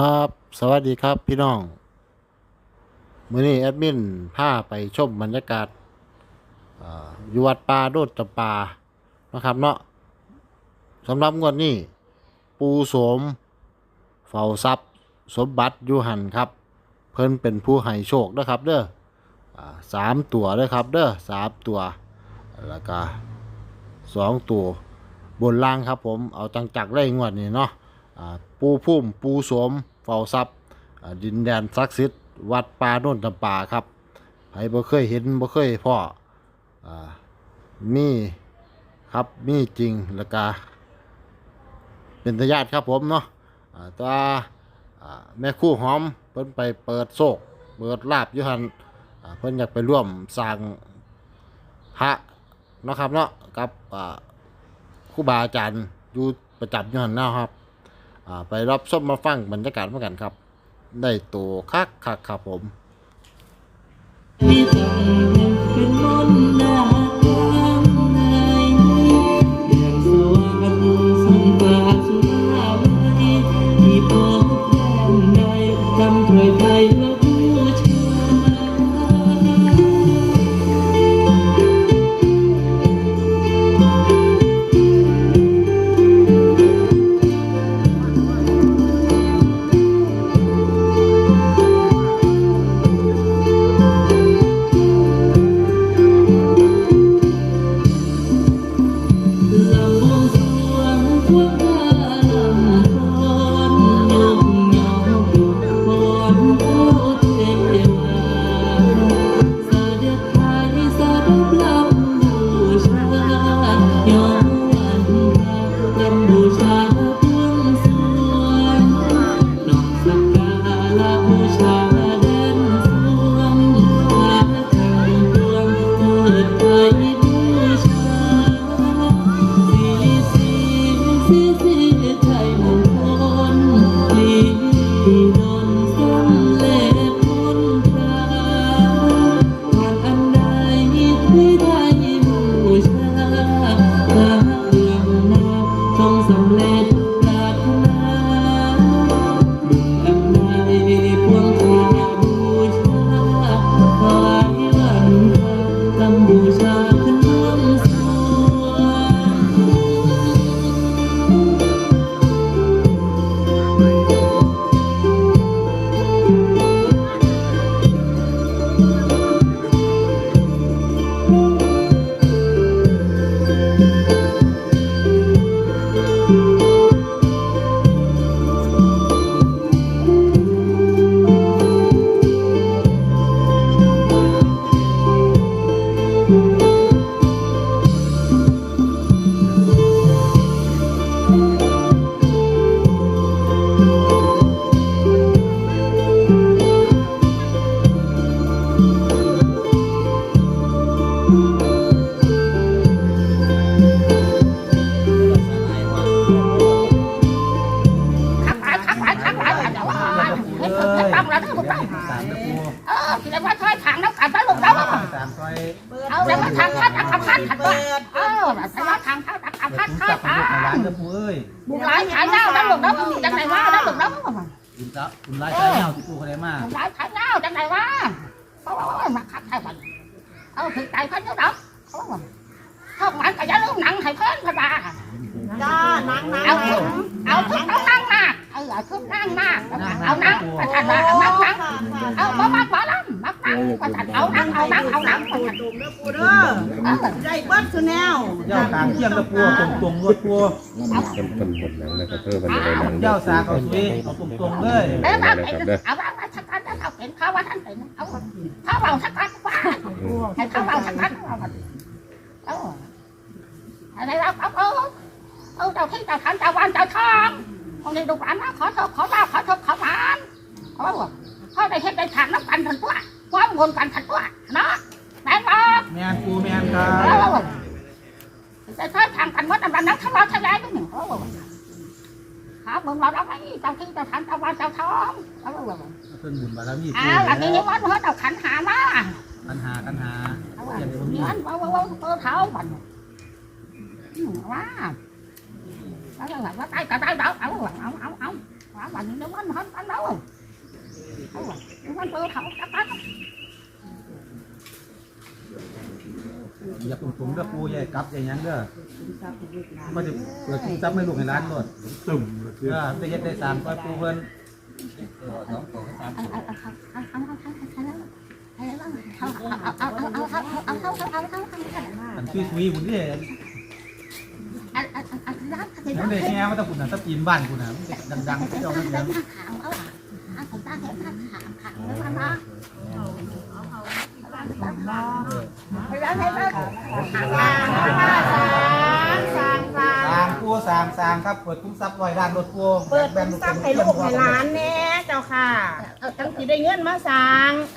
ครับ สวัสดีครับพี่น้อง มื้อนี้แอดมินพาไปชมบรรยากาศอยู่วัดป่าโดดจำปานะครับเนาะสำหรับงวดนี้ ปูสมเฝ้าทรัพย์ สมบัติยูหันครับ เพิ่นเป็นผู้ให้โชคนะครับ เด้อสามตัวเด้อครับ เด้อสามตัว แล้วก็สองตัวบนล่างครับผมเอาจังจักไล่งวดนี้เนาะ ปูพุ่มปูโสมเฝ้าทรัพย์ดินแดนศักดิ์สิทธิ์วัดป่าโน่นตำป่าครับใครบ่เคยเห็นบ่เคยพ่ออมีครับมีจริงแล้วก็เป็นทายาทครับผมเนาะตัวาแม่คู่หอมเพิ่นไปเปิดโศกเปิดลาบยู่หันเพิ่นอยากไปร่วมสร้างพระเนาะครับเนาะกับครูบาอาจารย์อยู่ประจำอยู่หันหน้าครับ อ่าไปรับส้มมาฟังบรรยากาศเหมือนกันครับ ได้ตัวคักคักครับผม ที่ต้องเป็นมนต์นา บูร้างนตะปูเอ้ยบุกหลายขายเน่านะลูกต้องจังไหนวะนะลูกต้องคุณจ้าคุณร้ายใช้เงาตะปูเขาได้มากบุกหลายขายเน่าจังไหนวะเพราว่ามาขัดให้มันเอาถึงใจเพิ่นเยอะดอกเขาบอกชอบมันก็อย่าลืมหนังให้เพิ่นพะดาจ้านังนังเอาเอาชุดต้องนั่งหน้าเออเอาชุดนั่งหน้าเอานั่งประชันว่าเอานั่งนั่งเอาบ่มักบ่ลำมัก นั่งว่าจัดเอานั่งเอานั่งเอานั่งว่าจัดดุมเด้อปูเด้อเออใจเบิ้ลคือแนวเจ้ากลางเที่ยงตะปูตรงตรงรถปูเป็นเป็นบทหนังนะครับเพื่อเป็นอะไรหนังเจ้าสาเขาสุยเอาตรงตรงเลยเอ้ยมาเป็นเอาว่าว่าชักกันแล้วเขาเป็นเขาว่าท่านเป็นเอาเขาเอาชักกันว่าให้เขาเอาชักกันว่าเอออะไรเราเอาเออเออเจ้าที่เจ้าทางเจ้าวันเจ้าทองคนนี้ดูหลานนะขอโทษขอลาขอโทษขอหวานเขาบอกเขาได้เห็นได้ทางน้ำกันทันตัว ความวนกันทันตัวเนาะแม่บอกแมนปูแมนครัเออบแต่ถ้าทางกันวัดอันนั้นทั้งเราทั้งยายด้วยหนึ่งเขาบอกหาเมืองเราเอาไปเจ้าที่เจ้าทันเจ้าวันเจ้าทองเขาบอกเพิ่นบุญบารมีปูอ้าวอันนี้ยังวันเพิ่นเอาขันหามาปัญหาปัญหาเอาว่าอย่างเดียวบ่มีเงินว่าว่าว่าเออเท้าบันอืมว่าแล้วก็ว่าตายก็ตายดอกเอาเอาเอาเอาว่าวันนี้มันหันกันแล้วเอาว่ะ มันเขาจับอย่าปุ่มปุ่มเด้อปูอย่กับอย่าหยังเด้อมันจะเกิดซับไม่ลูกในร้านหมดตุ่มเออจะเฮ็ดได้สามก้อยปูเพิ่นเอาเอาเอาครับเอาเอาเอาครับเอาแล้วเอาเอาเอาเอาครับเอาเอาเอาเอาเอาเอาอันชื่อคุยบุญนี่อันอันอันรับนั่นเด็กแง่ว่าตะปุ่นน่ะตะปีนบ้านกูน่ะดังๆที่เราไม่เลี้ยง สามสามครับเปิดคุ้มทรัพย์ลอยด้านรถพวงเปิดคุ้มทรัพย์ให้ลูกให้หลานแน่เจ้าค่ะตั้งสีได้เงินมาสร้าเ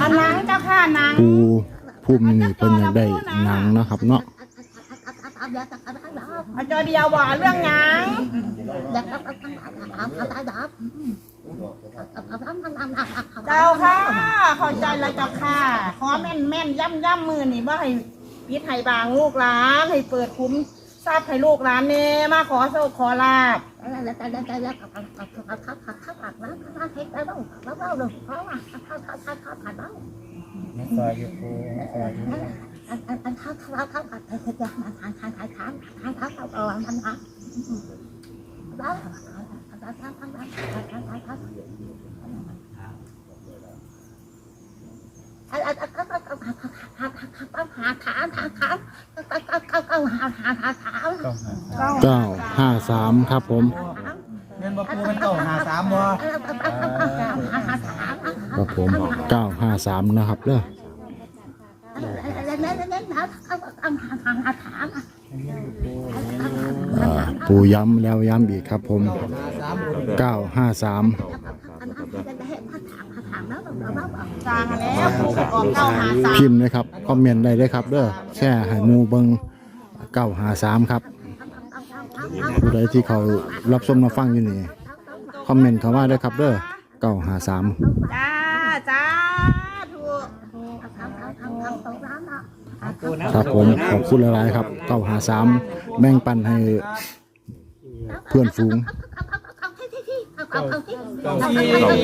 อันนังเจ้าค่ะนังปูพุ่มนี่เป็นอยากได้หนังนะครับเนาะอาจารย์เดียวว่าเรื่องหนังเจ้าค่ะ เข้าใจแล้วเจ้าค่ะ ขอแม่นแม่นย่ำย่ำมือนี่บ่ให้ ปิดให้บางลูกหลานให้เปิดคุ้มทราบให้ลูกหลานเน่มาขอโชคขอลาบมาซอยอยู่ปูมาซอยอยู่ เก้าห้าสามครับผมเงินบ่ปูมันเก้าห้าสามบอครับผมเก้าห้าสามนะครับเด้อปูย้ำแล้วย้ำอีกครับผมเก้า953พิมพ์เลยครับ คอมเมนต์ได้เลยครับเด้อแช่หายมูเบิง 953ครับผู้ใดที่เขารับชมมาฟังอยู่นี่คอมเมนต์เข้ามาได้ครับเด้อ953จ้าจ้าถูกครับผมขอบคุณหลายๆครับ953แบ่งปันให้เพื่อนฝูง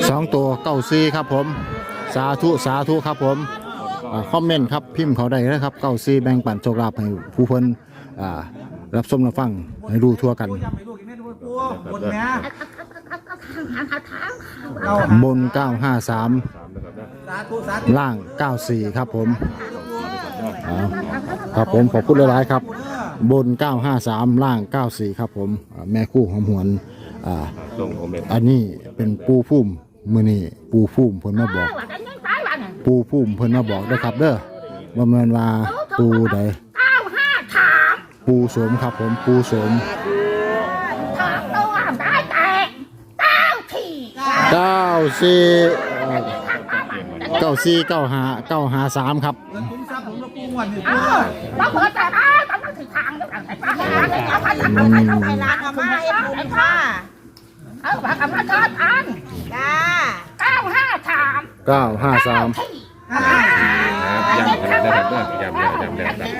สองตัวเก้าซีครับผม สาธุสาธุครับผมอ่าคอมเมนต์ครับพิมพ์เขาได้นะครับเก้าซีแบ่งปันโชคลาภให้ผู้เพิ่น อ่ารับชมรับฟังให้รู้ทั่วกันจำให้ลูกอีกแม่ด้วยปูบน 953 สามนะครับนะสาสาธุล่าง 94 ครับผมอ่าครับผมขอบคุณหลายๆครับ บน 953 ล่าง 94 ครับผมอ่าแม่คู่หอมหวนอ่าลงโอเมนอันนี้เป็นปูพุ่มมือนี่ปูพุ่มเพิ่นมาบอก ปูพุ่มเพิ่นมาบอกเด้อครับ เด้อว่าแม่นว่าปูใด ปูสมครับผมปูสมถามตัวได้แต่เก้าทีเก้าสี่เก้าสี่เก้าหาเก้าหาสามครับเออเราเปิดแต่ละต้องถึงทางต้และต้องไปต้ผ้อไปร้านาเอ็มบุเออว่ากันมาทอดอันจ้าเก้าห้าสามเก้าห้าสามย้ำแล้วย้ำแล้วย้ำแล้ว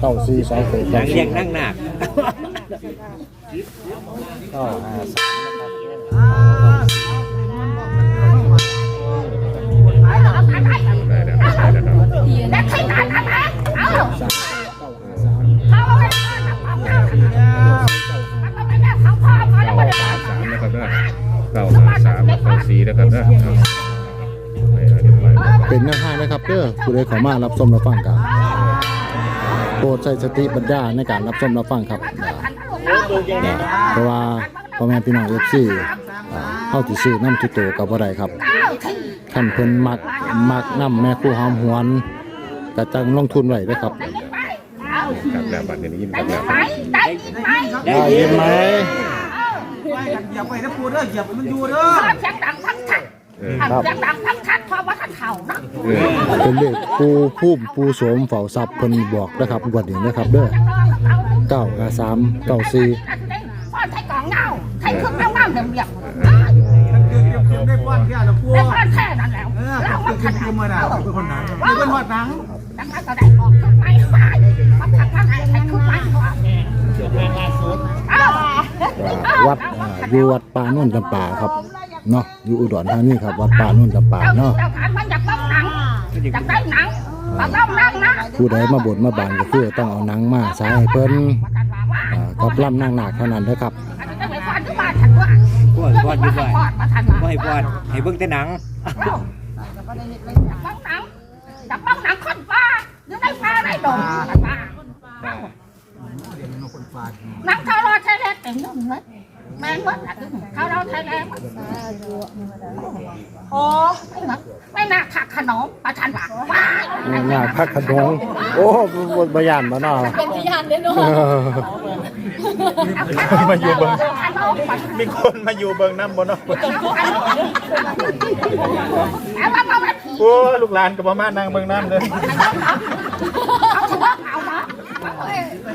เก้าสี่สองแปดหนัเงเรียงนั่งหนักเก้าห้าสาสามนะครับนะเก้าห้าสามเก้าสีนะครับเนี่ยเป็นหน้าห้างนะครับเด้อผู้ใดเขอมารับชมรับฟังกัน โปรดใช้สติปัญญาในการรับชมรับฟังครับนะเพราะว่าพ่อแม่พี่น้องเอฟซีเข้าที่ซื้อน้ำทุกตัวกับอะไรครับเอาที่ท่านเพิ่นมักมักน้ำแม่คู่หอมหวนกระจังลงทุนไว้ด้อครับครับแล้วบัตรนี้ยินครับแล้วได้ยินไหมได้ยินไหมไว้กันเหยียบไว้นะปูเด้อเหยียบให้มันอยู่เด้อเสียงดังทั้งชัดเออเสียงดังทั้ง เพราะว่าท่านเข่านะเออเป็นเลขปูพุ่มปูโสมเฝ้าทรัพย์เพิ่นบอกนะครับงวดนี้นะครับเด้อเก้าห้าสามเก้าสี่พ่อใช้กล่องเงาใช้เครื่องเงาเงาเหลี่ยมนั่นคือเตรียมๆได้ป้อนแค่ละปูๆได้พ่อแค่นั้นแล้วเออต้องขนาดคือมื่อหนาวเป็นคนหนังเป็นคนหอดหนังดังนั้นก็ได้ออกไปไปมาทำทางไหนใครขึ้นไปก่อนเอ้าอ่าวัดอ่าอยู่วัดป่าโน่นจำปาครับเนาะอยู่อุดรธานีครับ วัดป่าโน่นจำปาเจ้าเนาะเจ้าฐานมันอยากต้องหนังอยากได้หนังก็ต้องนั่งนะผู้ใดมาบนมาบานก็คือต้องเอาหนังมาใช้ให้เพิ่นอ่ากับล่ำนางนาคเท่านั้นเด้อครับอันนี้จะไปฟ้อนที่บ้านฉันว่าป้อนป้อนอยู่บ้านฟ้อนมาทันบ่ว่าให้ป้อนให้เบิ่งแต่หนังบ้องหนังจับบ้องหนังคนฟ้าอยู่ในฟ้าในดงกันมาหนังเขารอใช้แรงเต็มยุ่งเลยแมงวัดอะเขารอใช้แรงโอ้ พักขนงโอ้บนบยานมาเนาะเป็นพยานเด้อเนาะเออมาอยู่เบิ่งขนมมีคนมาอยู่เบิงน้ำบนเนาะแต่ว่าเขาเป็นผีโอ้ลูกหลานกับมามานั่งเบิงน้ำเลยเขาถือว่าเขาเนาะ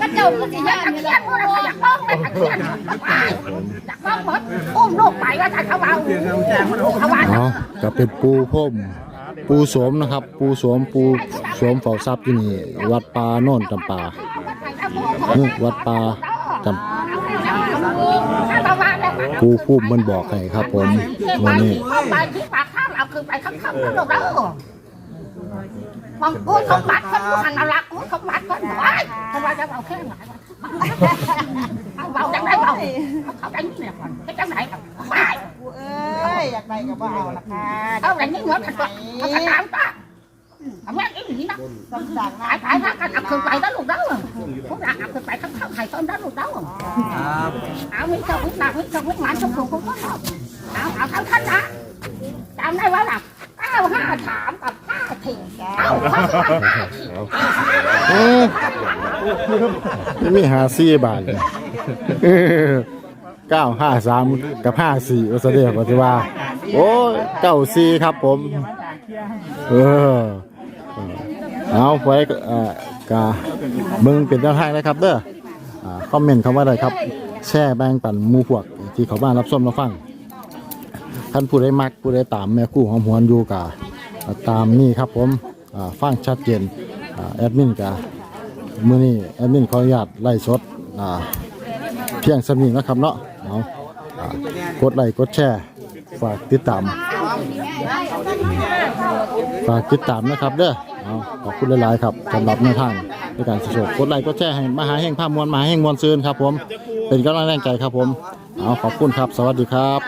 ก็เจ้าก็สิอยาย่ากนจะนี่เคียล่ะนพูดอะไรอยากบ้องเลยอยากเคียนอยากบ้องหมดอุ้มลูกไปว่าจะเขาเอาเขาว่าเอาก็เป็นปูพรม ปูโสมนะครับ ปูโสมปูโสมเฝ้าทรัพย์ที่นี่ วัดป่าโน่นจำปานี่วัดป่าจำปูพุ่มมันบอกให้ครับผมวันนี้เข้าไปที่ปากข้างเราคือไปข้างๆนั่นหรอกเด้อมองกูสมบัติคนกูหันเอาละกูสมบัติคนไว้คนว่าจะเอาแค่ไหนเอาเบาจังไรเบาเขาจังนี่เนี่ยเขาจังไหนไปกูเอ้ ยอยากได้ก็บ่เอาละค่ะเอาอย่างนี้เหมือนกันตัวเขาถามป้าทำงานอีหลีนะสงสารขายขายนะกันเอาคืนไปแล้วลูกเด้อพวกเราเอาคืนไปข้างๆไข่ต้นแล้วลูกเด้อครับเอาไม่เจ้าไม่หนักไม่เจ้าไม่หวานทุกคนก็เอาเอาเอาทั้งท่านนะจำได้ว่าหลักเก้าห้าสามกับห้าสี่เอาห้าสี่เอ้ยนี่มีหาซี่บาทเลย เก้าห้าสามกับห้าสี่ว่าเสด็จปฏิว่า โอ้เก้าสี่ครับผม เออ เอาไว้เอ่อกามึงเป็นเจ้าทางนะครับเด้อคอมเมนต์คำว่าอะไรครับ แช่แบ่งปันมูพวก ที่เขาบ้านรับส้มรับฟัง ท่านผู้ใดมักผู้ใดตามแม่คู่หอมหวนอยู่กาตามนี่ครับผมอ่าฟังชัดเจนอ่าแอดมินกามือนี้แอดมินขออนุญาตไล่สดเพียงสมิงนะครับเนาะ เอาอ่ากดไลค์กดแชร์ฝากติดตาม ฝากติดตามนะครับเด้อเอาขอบคุณหลายๆครับสำหรับแนวทางในการสดกดไลค์กดแชร์ให้มหาแห่งภาพมวลมหาแห่งมวลซืนครับผม เป็นกำลังแรงใจครับผม เอาขอบคุณครับ สวัสดีครับ